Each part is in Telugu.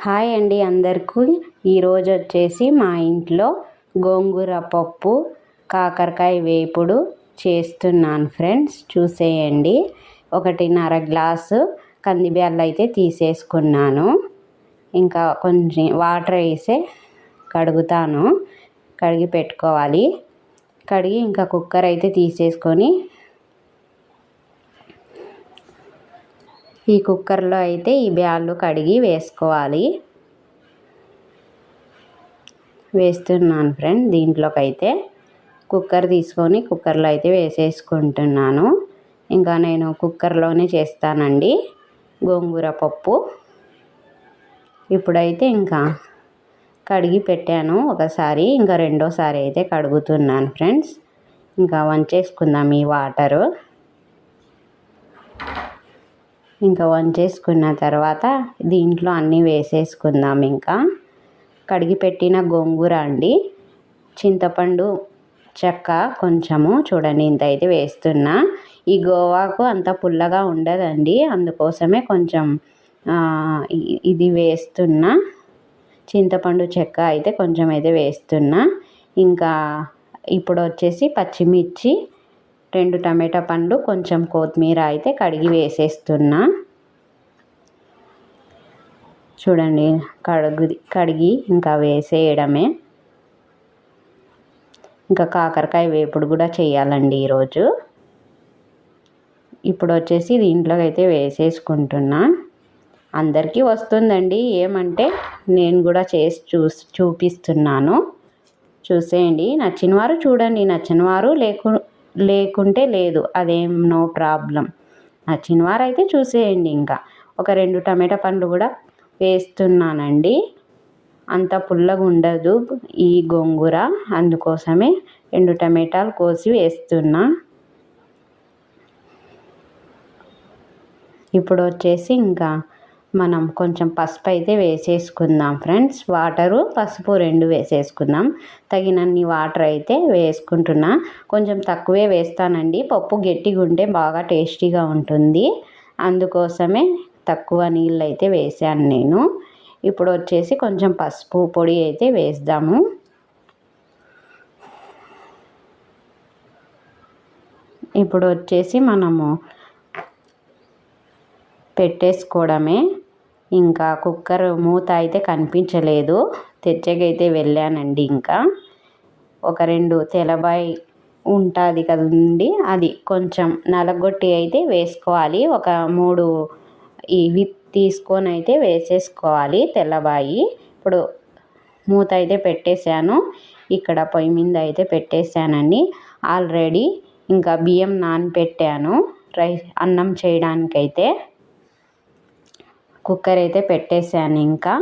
హాయ్ అండి అందరికీ. ఈరోజు వచ్చేసి మా ఇంట్లో గోంగూర పప్పు కాకరకాయ వేపుడు చేస్తున్నాను ఫ్రెండ్స్. చూసేయండి. ఒకటిన్నర గ్లాసు కందిబ్యాళ్ళు అయితే తీసేసుకున్నాను. ఇంకా కొంచెం వాటర్ వేసి కడుగుతాను. కడిగి పెట్టుకోవాలి. కడిగి ఇంకా కుక్కర్ అయితే తీసేసుకొని ఈ కుక్కర్లో అయితే ఈ బ్యాళ్ళు కడిగి వేసుకోవాలి. వేస్తున్నాను ఫ్రెండ్ దీంట్లోకి అయితే కుక్కర్ తీసుకొని కుక్కర్లో అయితే వేసేసుకుంటున్నాను. ఇంకా నేను కుక్కర్లోనే చేస్తానండి గోంగూర పప్పు. ఇప్పుడైతే ఇంకా కడిగి పెట్టాను ఒకసారి ఇంకా రెండోసారి అయితే కడుగుతున్నాను ఫ్రెండ్స్. ఇంకా వంచేసుకుందాం ఈ వాటరు. ఇంకా వంచేసుకున్న తర్వాత దీంట్లో అన్నీ వేసేసుకుందాం ఇంకా. కడిగి పెట్టిన గోంగూర అండి. చింతపండు చెక్క కొంచెము చూడండి ఇంత అయితే వేస్తున్నా. ఈ గోవాకు అంత పుల్లగా ఉండదండి. అందుకోసమే కొంచెం ఇది వేస్తున్నా. చింతపండు చెక్క అయితే కొంచెం అయితే వేస్తున్నా. ఇంకా ఇప్పుడు వచ్చేసి పచ్చిమిర్చి రెండు టమాటా పండ్లు కొంచెం కొత్తిమీర అయితే కడిగి వేసేస్తున్నా. చూడండి కడుగు కడిగి ఇంకా వేసేయడమే. ఇంకా కాకరకాయ వేపుడు కూడా చేయాలండి ఈరోజు. ఇప్పుడు వచ్చేసి దీంట్లోకి అయితే వేసేసుకుంటున్నా. అందరికీ వస్తుందండి ఏమంటే నేను కూడా చేసి చూ చూపిస్తున్నాను. చూసేయండి నచ్చిన వారు చూడండి నచ్చిన వారు లేకు లేకుంటే లేదు అదేం నో ప్రాబ్లం. నచ్చిన వారైతే చూసేయండి ఇంకా. ఒక రెండు టమాటా పండ్లు కూడా వేస్తున్నానండి. అంత పుల్లగా ఉండదు ఈ గోంగూర. అందుకోసమే రెండు టమాటాలు కోసి వేస్తున్నా. ఇప్పుడు వచ్చేసి ఇంకా మనం కొంచెం పసుపు అయితే వేసేసుకుందాం ఫ్రెండ్స్. వాటరు పసుపు రెండు వేసేసుకుందాం. తగినన్ని వాటర్ అయితే వేసుకుంటున్నా. కొంచెం తక్కువే వేస్తానండి. పప్పు గట్టిగా ఉంటే బాగా టేస్టీగా ఉంటుంది. అందుకోసమే తక్కువ నీళ్ళు అయితే వేసాను నేను. ఇప్పుడు వచ్చేసి కొంచెం పసుపు పొడి అయితే వేస్తాము. ఇప్పుడు వచ్చేసి మనము పెట్టేసుకోవడమే. ఇంకా కుక్కర్ మూత అయితే కనిపించలేదు. తెచ్చకైతే వెళ్ళానండి ఇంకా. ఒక రెండు తెలబాయి ఉంటుంది కదండి అది కొంచెం నలగొట్టి అయితే వేసుకోవాలి. ఒక మూడు ఇవి తీసుకొని అయితే వేసేసుకోవాలి తెల్లబాయి. ఇప్పుడు మూత అయితే పెట్టేశాను. ఇక్కడ పొయ్యి మీద అయితే పెట్టేశానండి. ఆల్రెడీ ఇంకా బియ్యం నానపెట్టాను. రైస్ అన్నం చేయడానికైతే. కుక్కర్ అయితే పెట్టేశాను ఇంకా.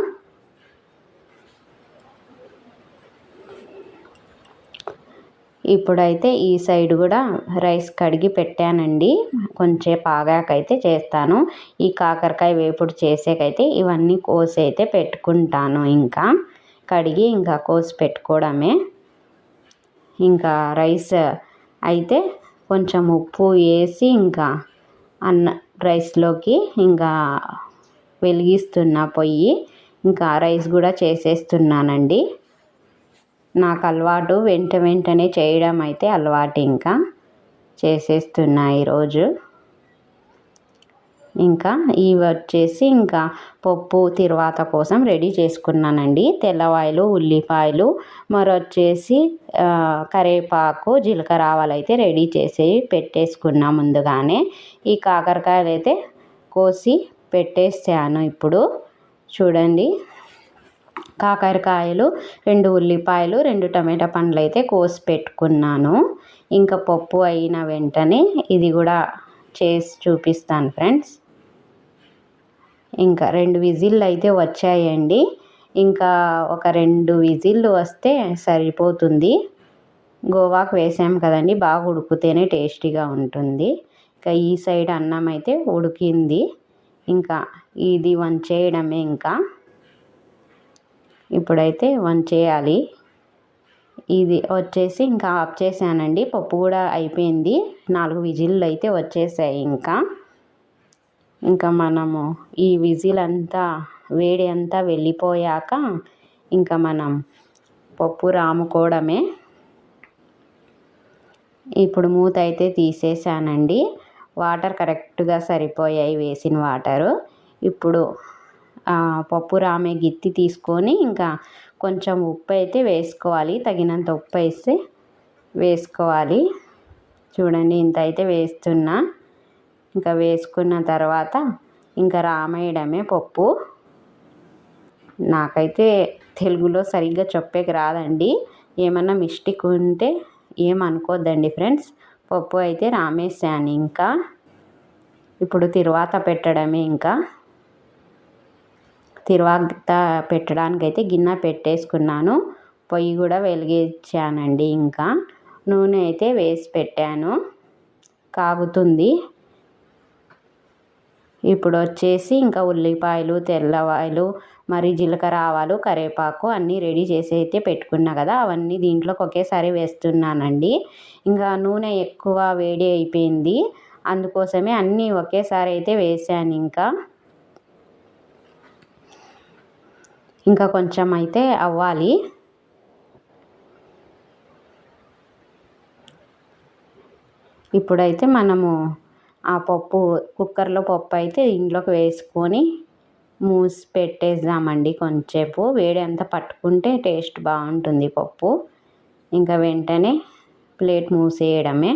ఇప్పుడైతే ఈ సైడ్ కూడా రైస్ కడిగి పెట్టానండి. కొంచెం ఆగాకైతే చేస్తాను. ఈ కాకరకాయ వేపుడు చేసేకైతే ఇవన్నీ కోసి అయితే పెట్టుకుంటాను ఇంకా. కడిగి ఇంకా కోసి పెట్టుకోవడమే. ఇంకా రైస్ అయితే కొంచెం ఉప్పు వేసి ఇంకా అన్న రైస్లోకి ఇంకా వెలిగిస్తున్న పొయ్యి. ఇంకా రైస్ కూడా చేసేస్తున్నానండి. నాకు అలవాటు వెంట వెంటనే చేయడం అయితే అలవాటు ఇంకా చేసేస్తున్నా ఈరోజు. ఇంకా ఇవి వచ్చేసి ఇంకా పప్పు తిరువాత కోసం రెడీ చేసుకున్నానండి. తెల్లవాయలు ఉల్లిపాయలు మరొచ్చేసి కరివేపాకు జీలకర్ర ఆవాలు అయితే రెడీ చేసి పెట్టేసుకున్నా ముందుగానే. ఈ కాకరకాయలు అయితే కోసి పెట్టేసాను ఇప్పుడు. చూడండి. కాకరకాయలు రెండు ఉల్లిపాయలు రెండు టమాటా పండ్లు అయితే కోసి పెట్టుకున్నాను. ఇంకా పప్పు అయిన వెంటనే ఇది కూడా చేసి చూపిస్తాను ఫ్రెండ్స్. ఇంకా రెండు విజిల్లు అయితే వచ్చాయండి. ఇంకా ఒక రెండు విజిల్లు వస్తే సరిపోతుంది. గోవాకు వేసాం కదండి బాగా ఉడికితేనే టేస్టీగా ఉంటుంది. ఇంకా ఈ సైడ్ అన్నం అయితే ఉడికింది. ఇంకా ఇది వన్ చేయడమే ఇంకా. ఇప్పుడైతే వన్ చేయాలి. ఇది వచ్చేసి ఇంకా ఆఫ్ చేశానండి. పప్పు కూడా అయిపోయింది. నాలుగు విజిల్లు అయితే వచ్చేసాయి ఇంకా. ఇంకా మనము ఈ విజిల్ అంతా వేడి అంతా వెళ్ళిపోయాక ఇంకా మనం పప్పు రాముకోవడమే. ఇప్పుడు మూత అయితే తీసేసానండి వాటర్ కరెక్ట్గా సరిపోయాయి వేసిన వాటరు. ఇప్పుడు పప్పు రామే గిత్తి తీసుకొని ఇంకా కొంచెం ఉప్పు అయితే వేసుకోవాలి. తగినంత ఉప్పు వేస్తే వేసుకోవాలి. చూడండి ఇంత అయితే వేస్తున్నా. ఇంకా వేసుకున్న తర్వాత ఇంకా రామేయడమే పప్పు. నాకైతే తెలుగులో సరిగ్గా చెప్పేకి రాదండి. ఏమన్నా మిస్టేక్ ఉంటే ఏమనుకోద్దండి ఫ్రెండ్స్? పప్పు అయితే రామేసాను ఇంకా. ఇప్పుడు తిరువాత పెట్టడమే ఇంకా. తిరువాత పెట్టడానికి అయితే గిన్నె పెట్టేసుకున్నాను. పొయ్యి కూడా వెలిగించానండి ఇంకా. నూనె అయితే వేసి పెట్టాను. కాగుతుంది. ఇప్పుడు వచ్చేసి ఇంకా ఉల్లిపాయలు తెల్లవాయలు మరి జీలకర్ర ఆవాలు కరివేపాకు అన్నీ రెడీ చేసి అయితే పెట్టుకున్నా కదా అవన్నీ దీంట్లోకి ఒకేసారి వేస్తున్నానండి. ఇంకా నూనె ఎక్కువ వేడి అయిపోయింది. అందుకోసమే అన్నీ ఒకేసారి అయితే వేసాను ఇంకా. ఇంకా కొంచెం అయితే అవ్వాలి. ఇప్పుడైతే మనము ఆ పప్పు కుక్కర్లో పప్పు అయితే ఇంట్లోకి వేసుకొని మూసి పెట్టేద్దామండి కొంచెంసేపు. వేడి అంతా పట్టుకుంటే టేస్ట్ బాగుంటుంది పప్పు. ఇంకా వెంటనే ప్లేట్ మూసేయడమే.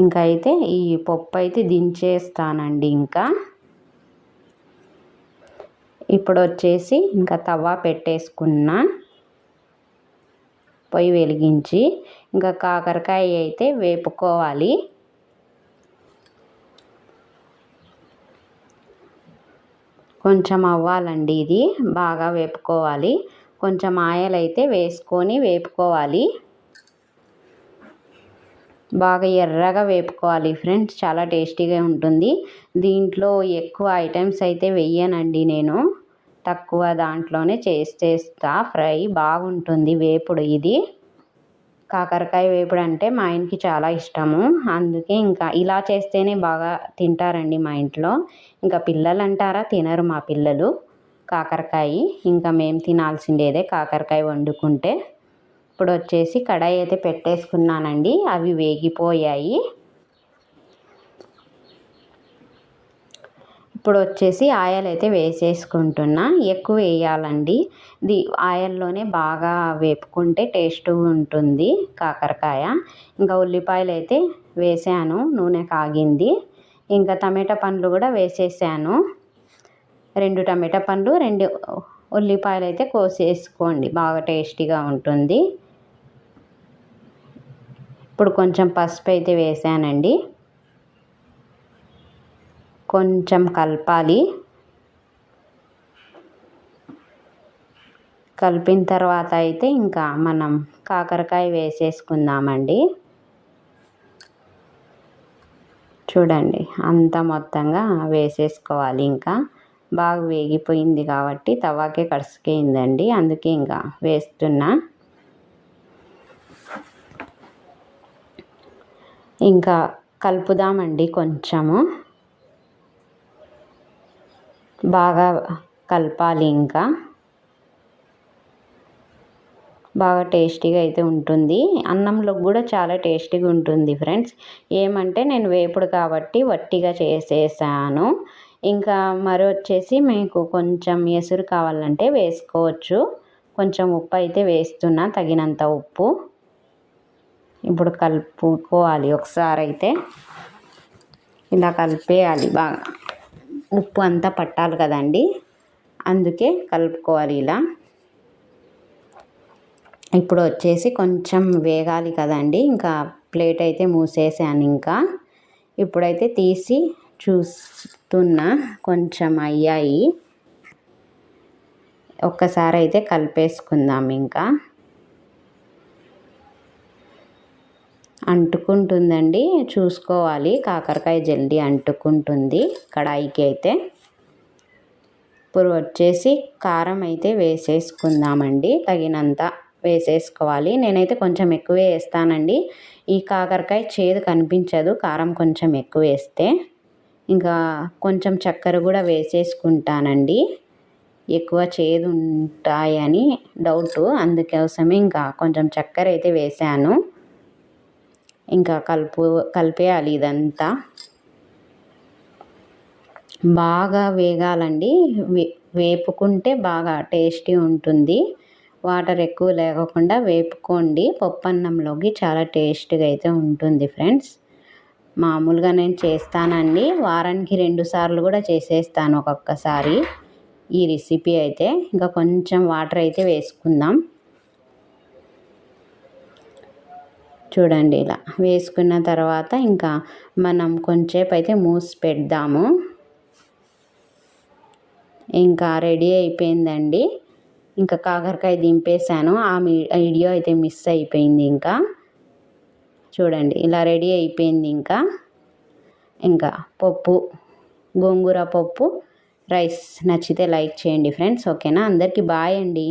ఇంకా అయితే ఈ పప్పు అయితే దించేస్తానండి ఇంకా. ఇప్పుడు వచ్చేసి ఇంకా తవా పెట్టేసుకున్నా. పొయ్యి వెలిగించి ఇంకా కాకరకాయ అయితే వేపుకోవాలి. కొంచెం అవ్వాలండి ఇది బాగా వేపుకోవాలి. కొంచెం ఆయిల్ అయితే వేసుకొని వేపుకోవాలి. బాగా ఎర్రగా వేపుకోవాలి ఫ్రెండ్స్ చాలా టేస్టీగా ఉంటుంది. దీంట్లో ఎక్కువ ఐటమ్స్ అయితే వెయ్యనండి నేను. తక్కువ దాంట్లోనే చేసేస్తా ఫ్రై బాగుంటుంది వేపుడు ఇది. కాకరకాయ వేపుడు అంటే మా ఆయనకి చాలా ఇష్టము. అందుకే ఇంకా ఇలా చేస్తేనే బాగా తింటారండి మా ఇంట్లో. ఇంకా పిల్లలు అంటారా తినరు మా పిల్లలు. కాకరకాయ ఇంకా మేము తినాల్సిందేదే కాకరకాయ వండుకుంటే. ఇప్పుడు వచ్చేసి కడాయి అయితే పెట్టేసుకున్నానండి. అవి వేగిపోయాయి. ఇప్పుడు వచ్చేసి ఆయిల్ అయితే వేసేసుకుంటున్నా. ఎక్కువ వేయాలండి. ది ఆయిల్లోనే బాగా వేపుకుంటే టేస్ట్ ఉంటుంది కాకరకాయ. ఇంకా ఉల్లిపాయలు అయితే వేసాను నూనె కాగింది. ఇంకా టమాటా పండ్లు కూడా వేసేసాను. రెండు టమాటా పండ్లు రెండు ఉల్లిపాయలు అయితే కోసేసుకోండి. బాగా టేస్టీగా ఉంటుంది. ఇప్పుడు కొంచెం పసుపు అయితే వేసానండి. కొంచెం కలపాలి. కలిపిన తర్వాత అయితే ఇంకా మనం కాకరకాయ వేసేసుకుందామండి. చూడండి అంత మొత్తంగా వేసేసుకోవాలి ఇంకా. బాగా వేగిపోయింది కాబట్టి తవాకే కడుసుకైందండి అందుకే ఇంకా వేస్తున్నా. ఇంకా కలుపుదామండి కొంచెము. బాగా కలపాలి ఇంకా. బాగా టేస్టీగా అయితే ఉంటుంది. అన్నంలో కూడా చాలా టేస్టీగా ఉంటుంది ఫ్రెండ్స్. ఏమంటే నేను వేపుడు కాబట్టి వట్టిగా చేసేసాను. ఇంకా మరి వచ్చేసి మీకు కొంచెం ఎసురు కావాలంటే వేసుకోవచ్చు. కొంచెం ఉప్పు అయితే వేస్తున్నా తగినంత ఉప్పు. ఇప్పుడు కలుపుకోవాలి ఒకసారి అయితే. ఇలా కలిపేయాలి బాగా. ఉప్పు అంతా పట్టాలి కదండి. అందుకే కలుపుకోవాలి ఇలా. ఇప్పుడు వచ్చేసి కొంచెం వేగాలి కదండి. ఇంకా ప్లేట్ అయితే మూసేసాను ఇంకా. ఇప్పుడైతే తీసి చూస్తున్నా కొంచెం అయ్యాయి. ఒక్కసారి అయితే కలిపేసుకుందాం ఇంకా. అంటుకుంటుందండి. చూసుకోవాలి. కాకరకాయ జల్దీ అంటుకుంటుంది. కడాయికి అయితే ఇప్పుడు వచ్చేసి కారం అయితే వేసేసుకుందామండి. తగినంత వేసేసుకోవాలి. నేనైతే కొంచెం ఎక్కువే వేస్తానండి. ఈ కాకరకాయ చేదు కనిపించదు. కారం కొంచెం ఎక్కువ వేస్తే ఇంకా కొంచెం చక్కెర కూడా వేసేసుకుంటానండి. ఎక్కువ చేదు ఉంటాయని డౌట్. అందుకోసమే ఇంకా కొంచెం చక్కెర అయితే వేసాను. ఇంకా కలుపు కలిపేయాలి ఇదంతా. బాగా వేగాలండి. వేపుకుంటే బాగా టేస్టీ ఉంటుంది. వాటర్ ఎక్కువ లేకుండా వేపుకోండి. పప్పు అన్నంలోకి చాలా టేస్ట్గా అయితే ఉంటుంది ఫ్రెండ్స్. మామూలుగా నేను చేస్తానండి. వారానికి రెండు సార్లు కూడా చేసేస్తాను ఒక్కొక్కసారి. ఈ రెసిపీ అయితే ఇంకా కొంచెం వాటర్ అయితే వేసుకుందాం. చూడండి ఇలా వేసుకున్న తర్వాత ఇంకా మనం కొంచెంసేపు అయితే మూసి పెడదాము. ఇంకా రెడీ అయిపోయిందండి. ఇంకా కాకరకాయ దింపేశాను. ఆ వీడియో అయితే మిస్ అయిపోయింది ఇంకా. చూడండి ఇలా రెడీ అయిపోయింది ఇంకా. ఇంకా పప్పు గోంగూర పప్పు రైస్ నచ్చితే లైక్ చేయండి ఫ్రెండ్స్. ఓకేనా? అందరికీ బాయ్ అండి.